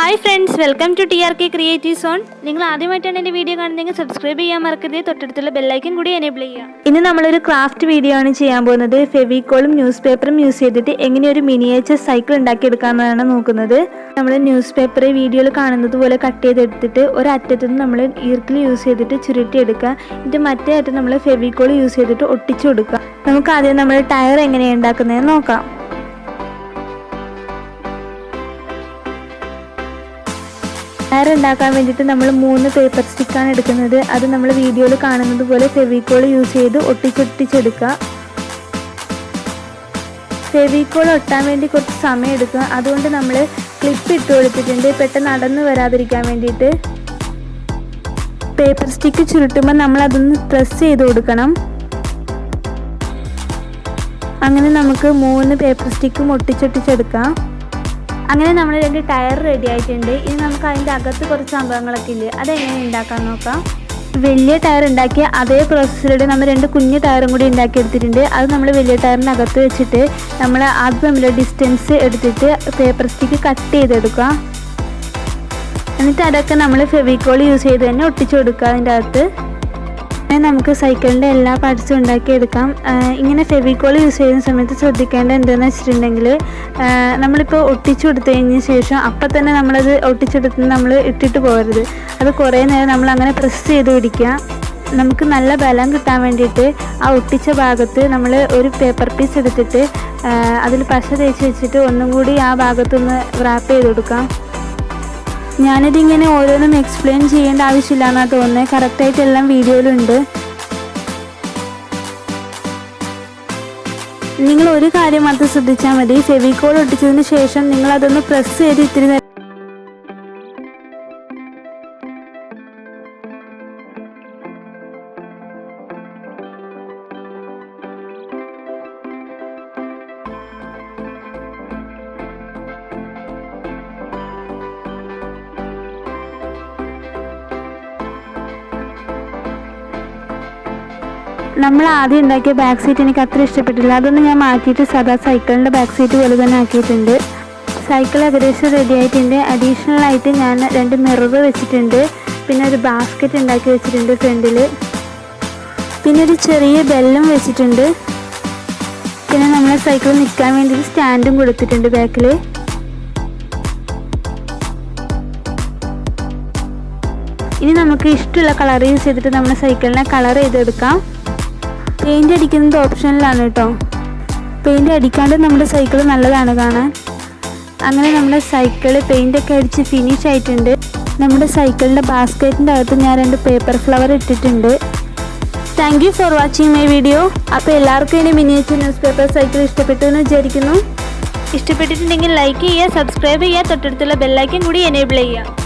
Hi friends welcome to T R K creative zone നിങ്ങൾ ആദ്യമായിട്ടാണ് എന്റെ വീഡിയോ കാണുന്നതെങ്കിൽ സബ്സ്ക്രൈബ് ചെയ്യാൻ മറക്കരുത്. തൊട്ടടുത്തുള്ള ബെല്ലൈക്കൻ കൂടി എനേബിൾ ചെയ്യുക. ഇന്ന് നമ്മളൊരു ക്രാഫ്റ്റ് വീഡിയോ ആണ് ചെയ്യാൻ പോകുന്നത്. ഫെവിക്കോളും ന്യൂസ് പേപ്പറും യൂസ് ചെയ്തിട്ട് എങ്ങനെ ഒരു മിനിയേച്ചർ സൈക്കിൾ ഉണ്ടാക്കിയെടുക്കാമെന്നാണ് നോക്കുന്നത്. നമ്മൾ ന്യൂസ് പേപ്പർ വീഡിയോയിൽ കാണുന്നത് പോലെ കട്ട് ചെയ്തെടുത്തിട്ട് ഒരറ്റത്ത് നിന്ന് നമ്മൾ ഈർക്കിൽ യൂസ് ചെയ്തിട്ട് ചുരുട്ടിയെടുക്കുക. എന്നിട്ട് മറ്റേ അറ്റം നമ്മൾ ഫെവിക്കോൾ യൂസ് ചെയ്തിട്ട് ഒട്ടിച്ചു കൊടുക്കുക. നമുക്ക് ആദ്യം നമ്മൾ ടയർ എങ്ങനെയാണ് ഉണ്ടാക്കുന്നതെന്ന് നോക്കാം. ടയർ ഉണ്ടാക്കാൻ വേണ്ടിയിട്ട് നമ്മൾ മൂന്ന് പേപ്പർ സ്റ്റിക്കാണ് എടുക്കുന്നത്. അത് നമ്മൾ വീഡിയോയിൽ കാണുന്നത് പോലെ ഫെവിക്കോൾ യൂസ് ചെയ്ത് ഒട്ടിച്ചൊട്ടിച്ചെടുക്കുക. ഫെവിക്കോൾ ഒട്ടാൻ വേണ്ടി കുറച്ച് സമയം എടുക്കുക. അതുകൊണ്ട് നമ്മൾ ക്ലിപ്പ് ഇട്ട് കൊടുത്തിട്ടുണ്ട് പെട്ടെന്ന് നടന്നു വരാതിരിക്കാൻ വേണ്ടിയിട്ട്. പേപ്പർ സ്റ്റിക്ക് ചുരുട്ടുമ്പോൾ നമ്മൾ അതൊന്ന് പ്രസ് ചെയ്ത് കൊടുക്കണം. അങ്ങനെ നമുക്ക് മൂന്ന് പേപ്പർ സ്റ്റിക്കും ഒട്ടിച്ചൊട്ടിച്ചെടുക്കാം. അങ്ങനെ നമ്മൾ രണ്ട് ടയർ റെഡി ആയിട്ടുണ്ട്. ഇനി നമുക്ക് അതിന്റെ അകത്ത് കുറച്ച് സംഭവങ്ങളൊക്കെ ഇല്ലേ? അതെങ്ങനെ ഉണ്ടാക്കാൻ നോക്കാം. വലിയ ടയർ ഉണ്ടാക്കിയ അതേ പ്രോസസ്സിലൂടെ നമ്മൾ രണ്ട് കുഞ്ഞു ടയറും കൂടി ഉണ്ടാക്കിയെടുത്തിട്ടുണ്ട് അത് നമ്മൾ വലിയ ടയറിനകത്ത് വെച്ചിട്ട് നമ്മൾ അത് തമ്മിൽ ഡിസ്റ്റൻസ് എടുത്തിട്ട് പേപ്പർ സ്റ്റിക്ക് കട്ട് ചെയ്തെടുക്കുക. എന്നിട്ട് അതൊക്കെ നമ്മൾ ഫെവിക്കോൾ യൂസ് ചെയ്ത് തന്നെ ഒട്ടിച്ചു കൊടുക്കുക അതിന്റെ അകത്ത്. നമുക്ക് സൈക്കിളിന്റെ എല്ലാ പാർട്സും ഉണ്ടാക്കിയെടുക്കാം. ഇങ്ങനെ ഫെവിക്കോൾ യൂസ് ചെയ്യുന്ന സമയത്ത് ശ്രദ്ധിക്കേണ്ടത് എന്താണെന്ന് വെച്ചിട്ടുണ്ടെങ്കിൽ നമ്മളിപ്പോൾ ഒട്ടിച്ചു കൊടുത്തു കഴിഞ്ഞ ശേഷം അപ്പം തന്നെ നമ്മളത് ഒട്ടിച്ചെടുത്ത് നമ്മൾ ഇട്ടിട്ട് പോകരുത്. അത് കുറേ നേരം നമ്മൾ അങ്ങനെ പ്രസ് ചെയ്ത് പിടിക്കുക. നമുക്ക് നല്ല ബലം കിട്ടാൻ വേണ്ടിയിട്ട് ആ ഒട്ടിച്ച ഭാഗത്ത് നമ്മൾ ഒരു പേപ്പർ പീസ് എടുത്തിട്ട് അതിൽ പശ തേച്ച് വെച്ചിട്ട് ഒന്നും കൂടി ആ ഭാഗത്തൊന്ന് റാപ്പ് ചെയ്ത് കൊടുക്കാം. ഞാനിതിങ്ങനെ ഓരോന്നും എക്സ്പ്ലെയിൻ ചെയ്യേണ്ട ആവശ്യമില്ല എന്നാണ് തോന്നുന്നത് കറക്റ്റായിട്ട് എല്ലാം വീഡിയോയിലുണ്ട്. നിങ്ങൾ ഒരു കാര്യം മാത്രം ശ്രദ്ധിച്ചാൽ മതി. ഫെവിക്കോൾ ഒട്ടിച്ചതിന് ശേഷം നിങ്ങൾ അതൊന്ന് പ്രസ് ചെയ്ത് ഇത്തിരി നമ്മൾ ആദ്യം ഉണ്ടാക്കിയ ബാക്ക് സീറ്റ് എനിക്ക് അത്ര ഇഷ്ടപ്പെട്ടില്ല. അതൊന്ന് ഞാൻ മാറ്റിയിട്ട് സദാ സൈക്കിളിന്റെ ബാക്ക് സീറ്റ് പോലെ തന്നെ ആക്കിയിട്ടുണ്ട്. സൈക്കിൾ ഏകദേശം റെഡി ആയിട്ടുണ്ട്. അഡീഷണൽ ആയിട്ട് ഞാൻ രണ്ട് മിറർ വെച്ചിട്ടുണ്ട്. പിന്നെ ഒരു ബാസ്ക്കറ്റ് ഉണ്ടാക്കി വെച്ചിട്ടുണ്ട് ഫ്രണ്ടിൽ പിന്നെ ഒരു ചെറിയ ബെല്ലും വെച്ചിട്ടുണ്ട്. പിന്നെ നമ്മൾ സൈക്കിൾ നിൽക്കാൻ വേണ്ടി സ്റ്റാൻഡും കൊടുത്തിട്ടുണ്ട് ബാക്കിൽ ഇനി നമുക്ക് ഇഷ്ടമുള്ള കളർ യൂസ് ചെയ്തിട്ട് നമ്മുടെ സൈക്കിളിനെ കളർ ചെയ്തെടുക്കാം. പെയിന്റ് അടിക്കുന്നത് ഓപ്ഷനിലാണ് കേട്ടോ പെയിന്റ് അടിക്കാണ്ട് നമ്മുടെ സൈക്കിൾ നല്ലതാണ് കാണാൻ. അങ്ങനെ നമ്മുടെ സൈക്കിൾ പെയിന്റൊക്കെ അടിച്ച് ഫിനിഷ് ആയിട്ടുണ്ട്. നമ്മുടെ സൈക്കിളിന്റെ ബാസ്ക്കറ്റിന്റെ അകത്ത് ഞാൻ രണ്ട് പേപ്പർ ഫ്ലവർ ഇട്ടിട്ടുണ്ട്. Thank you for watching my video അപ്പോൾ എല്ലാവർക്കും എന്റെ മിനിയേച്ചർ ന്യൂസ് പേപ്പർ സൈക്കിൾ ഇഷ്ടപ്പെട്ടു എന്ന് വിചാരിക്കുന്നു. ഇഷ്ടപ്പെട്ടിട്ടുണ്ടെങ്കിൽ ലൈക്ക് ചെയ്യുക സബ്സ്ക്രൈബ് ചെയ്യുക തൊട്ടടുത്തുള്ള ബെല്ലൈക്കൻ കൂടി എനേബിൾ ചെയ്യുക.